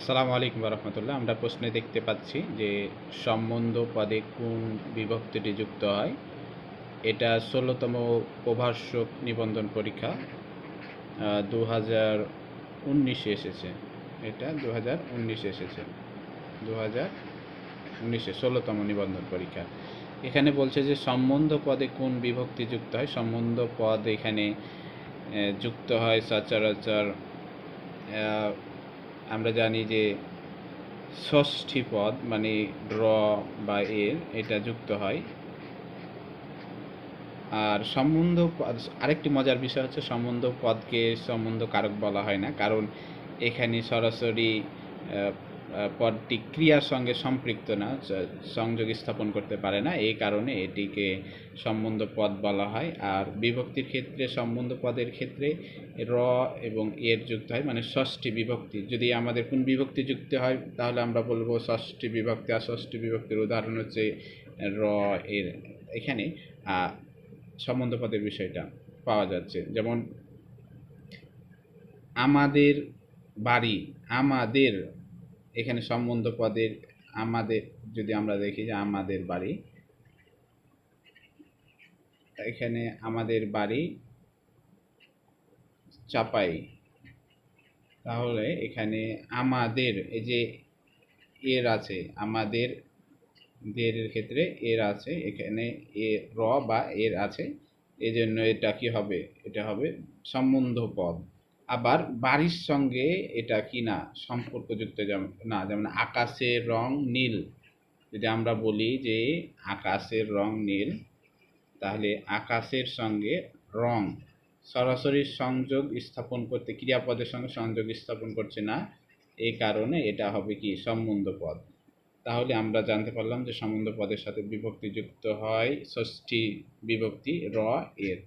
আসসালামু আলাইকুম রহমতুল্লাহ আমরা প্রশ্নে দেখতে পাচ্ছি যে সম্বন্ধ পদে কোন বিভক্তিটি যুক্ত হয়? এটা ষোলোতম প্রভাষক নিবন্ধন পরীক্ষা দু হাজার উনিশে এসেছে। এটা দু হাজার উনিশে এসেছে। দু হাজার উনিশে ষোলোতম নিবন্ধন পরীক্ষা। এখানে বলছে যে সম্বন্ধ পদে কোন বিভক্তি যুক্ত হয়? সম্বন্ধ পদ এখানে যুক্ত হয় সচরাচর আমরা জানি যে ষষ্ঠী পদ মানে ড্র বা এর, এটা যুক্ত হয়। আর সম্বন্ধ পদ, আরেকটি মজার বিষয় হচ্ছে সম্বন্ধ পদকে সম্বন্ধ কারক বলা হয় না, কারণ এখানে সরাসরি পদটি ক্রিয়ার সঙ্গে সম্পৃক্ত না সংযোগ স্থাপন করতে পারে না। এই কারণে এটিকে সম্বন্ধ পদ বলা হয়। আর বিভক্তির ক্ষেত্রে, সম্বন্ধ পদের ক্ষেত্রে র এবং এর যুক্ত হয় মানে ষষ্ঠী বিভক্তি। যদি আমাদের কোন বিভক্তি যুক্ত হয়, তাহলে আমরা বলব ষষ্ঠী বিভক্তি। আর ষষ্ঠী বিভক্তির উদাহরণ হচ্ছে র, এর এখানে। সম্বন্ধ পদের বিষয়টা পাওয়া যাচ্ছে। যেমন, আমাদের বাড়ি, আমাদের এখানে সম্বন্ধ পদের আমাদের, যদি আমরা দেখি যে আমাদের বাড়ি, এখানে আমাদের বাড়ি চাপাই। তাহলে এখানে আমাদের এই যে এর আছে, আমাদের দের ক্ষেত্রে এর আছে, এখানে এ, র বা এর আছে এই জন্য এটা কি হবে? এটা হবে সম্বন্ধ পদ। আবার বাড়ির সঙ্গে এটা কি না, সম্পর্কযুক্ত যেমন, না, যেমন আকাশের রং নীল। যদি আমরা বলি যে আকাশের রং নীল, তাহলে আকাশের সঙ্গে রং, সরাসরি সংযোগ স্থাপন করতে, ক্রিয়াপদের সঙ্গে সংযোগ স্থাপন করছে না এই কারণে এটা হবে কি সম্বন্ধ পদ। তাহলে আমরা জানতে পারলাম যে সম্বন্ধ পদের সাথে বিভক্তি যুক্ত হয় ষষ্ঠী বিভক্তি র এর।